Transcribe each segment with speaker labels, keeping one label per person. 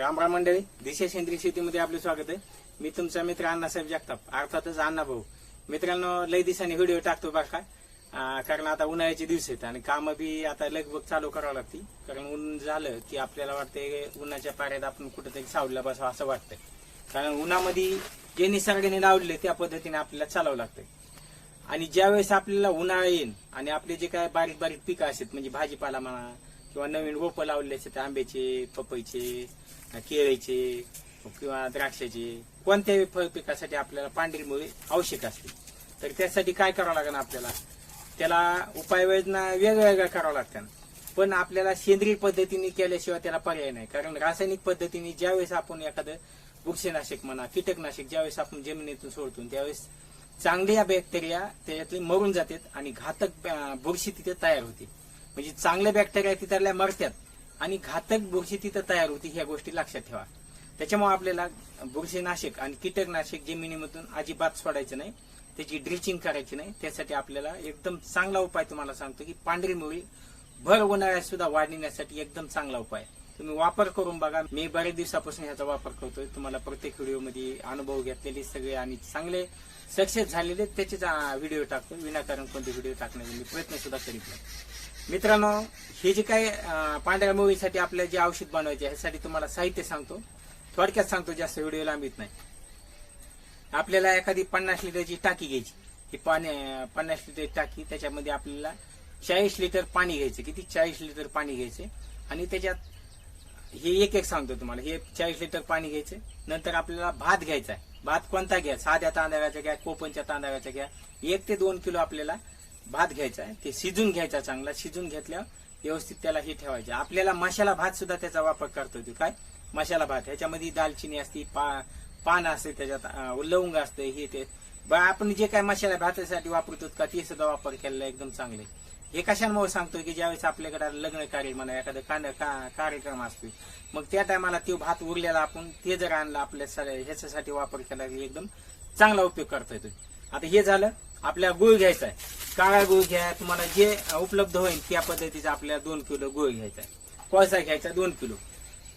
Speaker 1: रामराम मंडळी दिशा सेंद्रिय शेतीमध्ये आपले स्वागत आहे. मी तुमचा मित्र अण्णासाहेब जगताप अर्थातच अण्णा भाऊ. मित्रांनो लय दिवसांनी व्हिडिओ टाकतो बरं का कारण आता उन्हाळ्याचे दिवस आहेत आणि कामं बी आता लगभग चालू करावं लागते कारण ऊन झालं की आपल्याला वाटतंय उन्हाच्या पाऱ्यात आपण कुठेतरी सावडला बसावं असं वाटतंय. कारण उन्हामध्ये जे निसर्गाने लावले त्या पद्धतीने आपल्याला चालावं लागतंय. आणि ज्यावेळेस आपल्याला उन्हाळा येईल आणि आपले जे काय बारीक बारीक पिकं असतात म्हणजे भाजीपाला म्हणा किंवा नवीन रोपं लावलेले असतात आंब्याचे पपईचे केळीचे किंवा द्राक्षाचे कोणत्याही फळ पिकासाठी आपल्याला पांढरी मुळे आवश्यक असते. तर त्यासाठी काय करावं लागेल आपल्याला? त्याला उपाययोजना वेगवेगळ्या करावं लागतात. पण आपल्याला सेंद्रिय पद्धतीने केल्याशिवाय त्याला पर्याय नाही. कारण रासायनिक पद्धतीने ज्यावेळेस आपण एखादं बुरशीनाशक म्हणा कीटकनाशक ज्यावेळेस आपण जमिनीतून सोडतो त्यावेळेस चांगल्या बॅक्टेरिया त्याच्यातले मरून जातात आणि घातक बुरशी तिथे तयार होते. म्हणजे चांगल्या बॅक्टेरिया तिथल्या मरतात आणि घातक बुरशी तिथं तयार होती ह्या गोष्टी लक्षात ठेवा. त्याच्यामुळे आपल्याला बुरशीनाशक आणि कीटकनाशक जमिनीमधून अजिबात सोडायचं नाही. त्याची ड्रिचिंग करायची नाही. त्यासाठी आपल्याला एकदम चांगला उपाय तुम्हाला सांगतो की पांढरी मुळी भर उन्हाळ्यात सुद्धा वाढण्यासाठी एकदम चांगला उपाय. तुम्ही वापर करून बघा. मी बऱ्याच दिवसापासून ह्याचा वापर करतोय. तुम्हाला प्रत्येक व्हिडिओमध्ये अनुभव घेतलेले सगळे आणि चांगले सक्सेस झालेले त्याचे व्हिडिओ टाकतो विनाकारण कोणते व्हिडिओ टाकण्याचा मी प्रयत्न सुद्धा करीत नाही. मित्रांनो हे जे काही पांढऱ्या मुळीसाठी आपल्याला जे औषध बनवायचे ह्यासाठी तुम्हाला साहित्य सांगतो. थोडक्यात सांगतो जास्त व्हिडिओ लांबीत नाही. आपल्याला एखादी पन्नास लिटरची टाकी घ्यायची. ही पाणी पन्नास लिटर टाकी त्याच्यामध्ये आपल्याला चाळीस लिटर पाणी घ्यायचं. किती? चाळीस लिटर पाणी घ्यायचे. आणि त्याच्यात हे एक एक सांगतो तुम्हाला. हे चाळीस लिटर पाणी घ्यायचं. नंतर आपल्याला भात घ्यायचा आहे. भात कोणता घ्या? साध्या तांदळाचा घ्या कोपनच्या तांदळाचा घ्या. एक ते दोन किलो आपल्याला भात घ्यायचा आहे ते शिजून घ्यायचा चांगला शिजून घेतल्यावर व्यवस्थित त्याला हे ठेवायचे. आपल्याला मशाला भात सुद्धा त्याचा वापर करतो येतो. काय? मसाला भात. ह्याच्यामध्ये दालचिनी असते पा पान असते त्याच्यात लवंग असते हे ते. आपण जे काय मसाला भातासाठी वापरतो का ते सुद्धा वापर केलेला एकदम चांगले हे कशामुळे सांगतोय की ज्यावेळेस आपल्याकडे लग्न कार्य म्हणा एखादं कांद का- कार्यक्रम असतो मग त्या टायमाला तो भात उरलेला आपण ते जर आणलं आपल्या ह्याच्यासाठी वापर केला एकदम चांगला उपयोग करता येतो आता हे झालं आपल्या गुळ घ्यायचा आहे. काळा गुळ घ्या तुम्हाला जे उपलब्ध होईल त्या पद्धतीचा आपल्याला दोन किलो गुळ घ्यायचा आहे. कोळसा घ्यायचा दोन किलो.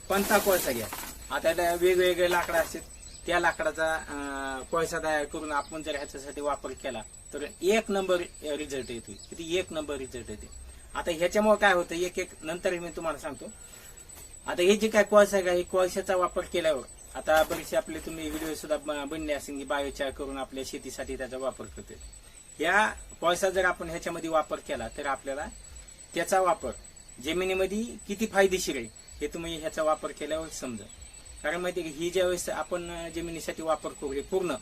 Speaker 1: कोणता कोळसा घ्या. आता वेगवेगळे लाकडं असतात त्या लाकडाचा अं, कोळसा तयार करून आपण जर ह्याच्यासाठी वापर केला तर एक नंबर रिझल्ट येतो किती? एक नंबर रिझल्ट येते आता ह्याच्यामुळे काय होतं? एक एक नंतर मी तुम्हाला सांगतो. आता हे जे काय कोळसा आहे हे कोळशाचा वापर केल्यावर आता बरेचसे आपले तुम्ही व्हिडिओ सुद्धा बनले असेल की बायोचार करून आपल्या शेतीसाठी त्याचा वापर करते. या कोळसा जर आपण ह्याच्यामध्ये वापर केला तर आपल्याला त्याचा वापर जमिनीमध्ये किती फायदेशीर आहे हे तुम्ही ह्याचा वापर केल्यावर समजा. कारण माहिती की ही ज्यावेळेस आपण जमिनीसाठी वापर करू हे पूर्ण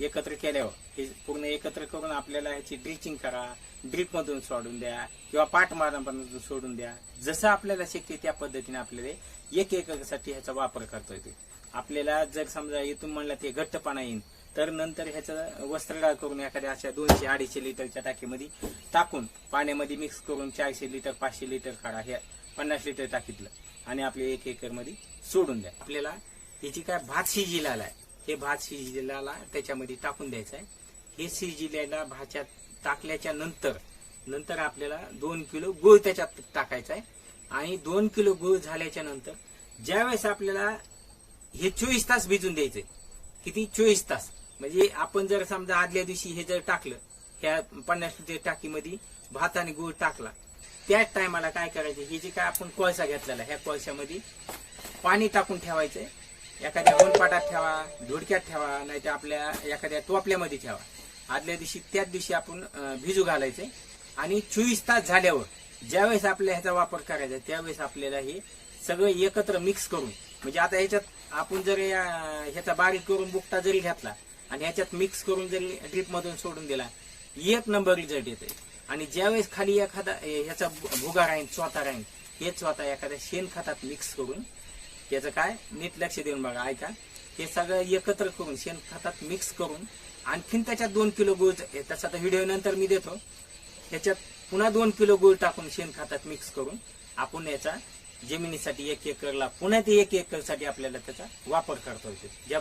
Speaker 1: एकत्र केल्यावर हे पूर्ण एकत्र करून आपल्याला ह्याची ड्रिचिंग करा ड्रिप मधून सोडून द्या किंवा पाठ मारण्यामधून सोडून द्या. जसं आपल्याला शक्य त्या पद्धतीने आपल्याला एक एकरसाठी ह्याचा वापर करता येतो आपल्याला जर समजा इथून म्हणलं ते घट्टपणा येईल तर नंतर ह्याचं वस्त्रगाळ करून एखाद्या अशा दोनशे अडीचशे लिटरच्या टाकीमध्ये टाकून पाण्यामध्ये मिक्स करून चारशे लिटर पाचशे लिटर काढा हे पन्नास लिटर टाकीतलं आणि आपले एक एकरमध्ये सोडून द्या. आपल्याला ह्याची काय भात शिजिलेला आहे. हे भात शिजिलेला त्याच्यामध्ये टाकून द्यायचं आहे. हे शिजिलेला भाच्यात टाकल्याच्या नंतर नंतर आपल्याला दोन किलो गुळ त्याच्यात टाकायचा आहे. आणि दोन किलो गुळ झाल्याच्यानंतर ज्यावेळेस आपल्याला हे चोवीस तास भिजून द्यायचंय. किती? चोवीस तास. म्हणजे आपण जर समजा आदल्या दिवशी हे जर टाकलं ह्या पन्नास लिटर टाकीमध्ये भात आणि गुळ टाकला त्याच टायमाला काय करायचं? हे जे काय आपण कोळसा घेतलेला ह्या कोळशामध्ये पाणी टाकून ठेवायचंय. एखाद्या वनपाटात ठेवा धुडक्यात ठेवा नाहीतर आपल्या एखाद्या टोपल्यामध्ये ठेवा. आदल्या दिवशी त्याच दिवशी आपण भिजू घालायचंय. आणि चोवीस तास झाल्यावर ज्यावेळेस आपल्या ह्याचा वापर करायचा त्यावेळेस आपल्याला हे सगळं एकत्र मिक्स करून म्हणजे आता ह्याच्यात आपण जर ह्याचा बारीक करून बुकटा जरी घातला आणि ह्याच्यात मिक्स करून जरी ड्रीप मधून सोडून दिला एक नंबर रिझल्ट येते आणि ज्यावेळेस खाली एखादा ह्याचा भुगा राहीन चोथा राहीन हे चोथा एखाद्या शेणखतात मिक्स करून त्याचं काय? नीट लक्ष देऊन बघा ऐका. हे सगळं एकत्र करून शेणखतात मिक्स करून आणखीन त्याच्यात दोन किलो गुळ तसा तर व्हिडिओ नंतर मी देतो. ह्याच्यात पुन्हा दोन किलो गुळ टाकून शेणखतात मिक्स करून आपण याचा जमिनीसाठी एक एकरला पुन्हा ते एक एकरसाठी आपल्याला त्याचा वापर करता येतो. ज्या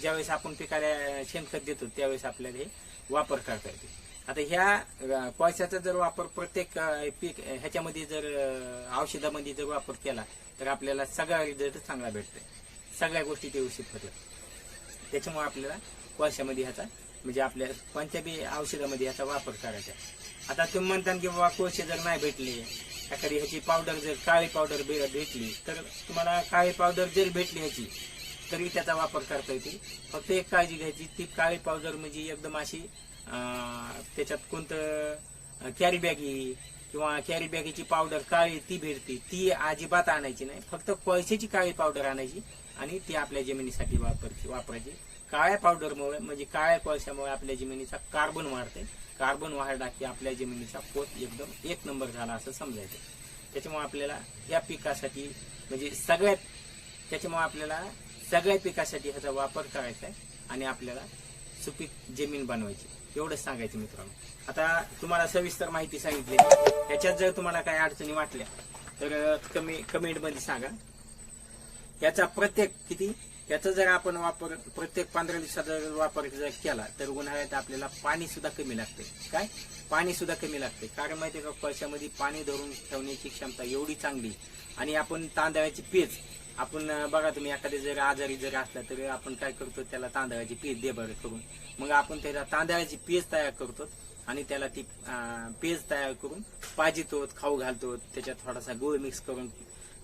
Speaker 1: ज्यावेळेस आपण पिकाला शेणखत देतो त्यावेळेस आपल्याला हे वापर करता येतो. आता ह्या कोळशाचा जर वापर प्रत्येक पीक ह्याच्यामध्ये जर औषधामध्ये जर वापर केला तर आपल्याला सगळा रिझल्ट चांगला भेटतोय. सगळ्या गोष्टी ते व्यवस्थित होतात. त्याच्यामुळे आपल्याला कोळशामध्ये ह्याचा म्हणजे आपल्या कोणत्या बी औषधामध्ये ह्याचा वापर करायचा आता तुम्ही म्हणता की बाबा कोळशे जर नाही भेटले एखादी ह्याची पावडर जर काळी पावडर भेटली तर तुम्हाला काळी पावडर जरी भेटली ह्याची तरी त्याचा वापर करता येते. फक्त एक काळजी घ्यायची ती काळी पावडर म्हणजे एकदम अशी त्याच्यात कोणतं कॅरी बॅगी किंवा कॅरी बॅगीची पावडर काळी ती भेटते ती अजिबात आणायची नाही. फक्त पैशाची काळी पावडर आणायची आणि ती आपल्या जमिनीसाठी वापर वापरायची. काळ्या पावडरमुळे म्हणजे काळ्या कोळशामुळे आपल्या जमिनीचा कार्बन वाढते. कार्बन वाढला की आपल्या जमिनीचा पोत एकदम एक नंबर झाला असं समजायचं. त्याच्यामुळे आपल्याला या पिकासाठी म्हणजे सगळ्यात त्याच्यामुळे आपल्याला सगळ्या पिकासाठी ह्याचा वापर करायचा आहे आणि आपल्याला सुपीक जमीन बनवायची. एवढंच सांगायचं मित्रांनो. आता तुम्हाला सविस्तर माहिती सांगितली. त्याच्यात जर तुम्हाला काही अडचणी वाटल्या तर कमी कमेंटमध्ये सांगा. याचा प्रत्येक किती? याचा जर आपण वापर प्रत्येक पंधरा दिवसाचा जर वापर जर केला तर उन्हाळ्यात आपल्याला पाणी सुद्धा कमी लागते. काय? पाणी सुद्धा कमी लागते. कारण माहिती का कोळशामध्ये पाणी धरून ठेवण्याची क्षमता एवढी चांगली. आणि आपण तांदळाची पेज आपण बघा तुम्ही एखाद्या जर आजारी जर असला तर आपण काय करतो त्याला तांदळाची पेज दे बरं करून. मग आपण त्याला तांदळाची पेज तयार करतो आणि त्याला ती पेज तयार करून पाजितो खाऊ घालतो त्याच्यात थोडासा गुळ मिक्स करून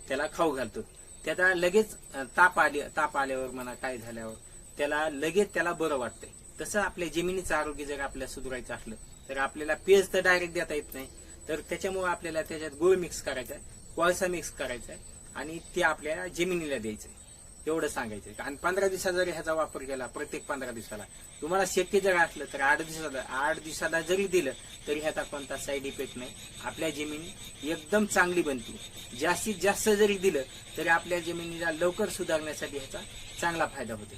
Speaker 1: त्याला खाऊ घालतो त्याला लगेच ताप आले ताप आल्यावर म्हणा काय झाल्यावर त्याला लगेच त्याला बरं वाटतंय. तसं आपल्या जमिनीचं आरोग्य जर आपल्याला सुधारायचं असलं तर आपल्याला पेज तर डायरेक्ट देता येत नाही. तर त्याच्यामुळे आपल्याला त्याच्यात गुळ मिक्स करायचा आहे कोळसा मिक्स करायचा आहे आणि ते आपल्याला जमिनीला द्यायचं आहे. एवढं सांगायचं. आणि पंधरा दिवसाचा जरी ह्याचा वापर केला प्रत्येक पंधरा दिवसाला. तुम्हाला शक्य जर असलं तर आठ दिवसाला आठ दिवसाला जरी दिलं तरी ह्याचा कोणता साईड इफेक्ट नाही. आपल्या जमिनी एकदम चांगली बनते. जास्तीत जास्त जरी दिलं तरी आपल्या जमिनीला लवकर सुधारण्यासाठी ह्याचा चांगला फायदा होतो.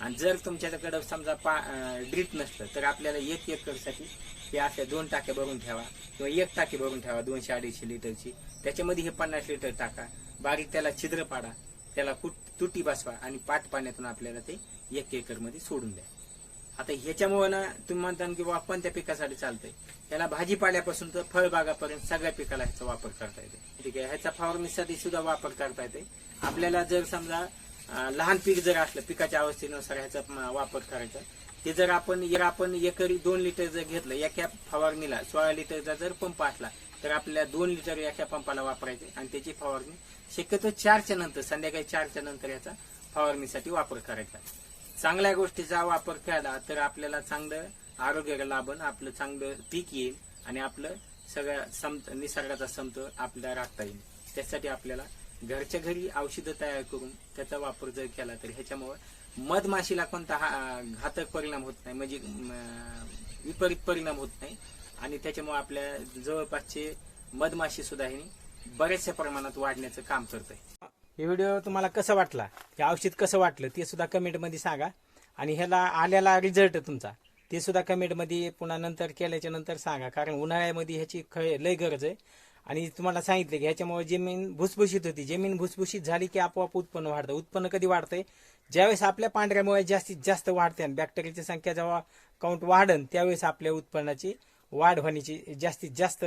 Speaker 1: आणि जर तुमच्याकडं समजा पा ड्रीप नसलं तर आपल्याला एक एकरसाठी हे अशा दोन टाक्या भरून ठेवा किंवा एक टाकी भरून ठेवा दोनशे अडीचशे लिटरची. त्याच्यामध्ये हे पन्नास लिटर टाका. बारीक त्याला छिद्र पाडा. त्याला कुट तुटी बसवा आणि पाट पाण्यातून आपल्याला ते एक एकरमध्ये सोडून द्या. आता ह्याच्यामुळे ना तुम्ही म्हणता की बाबा कोणत्या पिकासाठी चालतंय? त्याला भाजीपाल्यापासून तर फळबागापर्यंत सगळ्या पिकाला ह्याचा वापर करता येते. ठीक आहे ह्याचा फवारणीसाठी सुद्धा वापर करता येते. आपल्याला जर समजा लहान पीक जर असलं पिकाच्या अवस्थेनुसार ह्याचा वापर करायचा ते जर आपण जर आपण एकरी दोन लिटर जर घेतलं एका फवारणीला सोळा लिटरचा जर पंप असला तर आपल्याला दोन लिटर याच्या पंपाला वापरायचे आणि त्याची फवारणी शक्यतो चारच्या नंतर संध्याकाळी चारच्या नंतर याचा फवारणीसाठी वापर करायचा. चांगल्या गोष्टीचा वापर केला तर आपल्याला चांगलं आरोग्य लाभन आपलं चांगलं पीक येईल आणि आपलं सगळ्या सम निसर्गाचा समतोल आपल्याला राखता येईल. त्यासाठी आपल्याला घरच्या घरी औषधं तयार करून त्याचा वापर जर केला तर ह्याच्यामुळे मधमाशीला कोणता हा घातक परिणाम होत नाही म्हणजे विपरीत परिणाम होत नाही. आणि त्याच्यामुळे आपल्या जवळपासचे मधमाशी सुद्धा हे बऱ्याचशा प्रमाणात वाढण्याचं काम करत आहे हे व्हिडिओ तुम्हाला कसं वाटला? हे औषध कसं वाटलं? ते सुद्धा कमेंटमध्ये सांगा. आणि ह्याला आलेला रिझल्ट तुमचा. ते सुद्धा कमेंटमध्ये पुन्हा नंतर केल्याच्यानंतर सांगा. कारण उन्हाळ्यामध्ये ह्याची ख- लय गरज आहे. आणि तुम्हाला सांगितलं की ह्याच्यामुळे जमीन भुसभुशीत होती. जमीन भुसभुशीत झाली की आपोआप उत्पन्न वाढतं. उत्पन्न कधी वाढतंय? ज्यावेळेस आपल्या पांढऱ्यामुळे जास्तीत जास्त वाढते आणि बॅक्टेरियाची संख्या जेव्हा काउंट वाढन त्यावेळेस आपल्या उत्पन्नाची वाढ होण्याची जास्तीत जास्त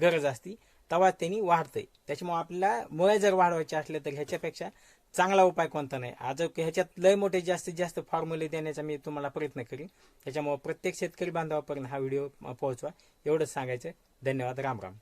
Speaker 1: गरज असती तेव्हा त्यांनी वाढतंय. त्याच्यामुळे आपल्याला मुळे जर वाढवायचे असले तर ह्याच्यापेक्षा चांगला उपाय कोणता नाही. आज ह्याच्यात लय मोठे जास्तीत जास्त फॉर्म्युले देण्याचा मी तुम्हाला प्रयत्न करीन. त्याच्यामुळे प्रत्येक शेतकरी बांधवापर्यंत हा व्हिडिओ पोहोचवा. एवढंच सांगायचं. धन्यवाद. राम राम.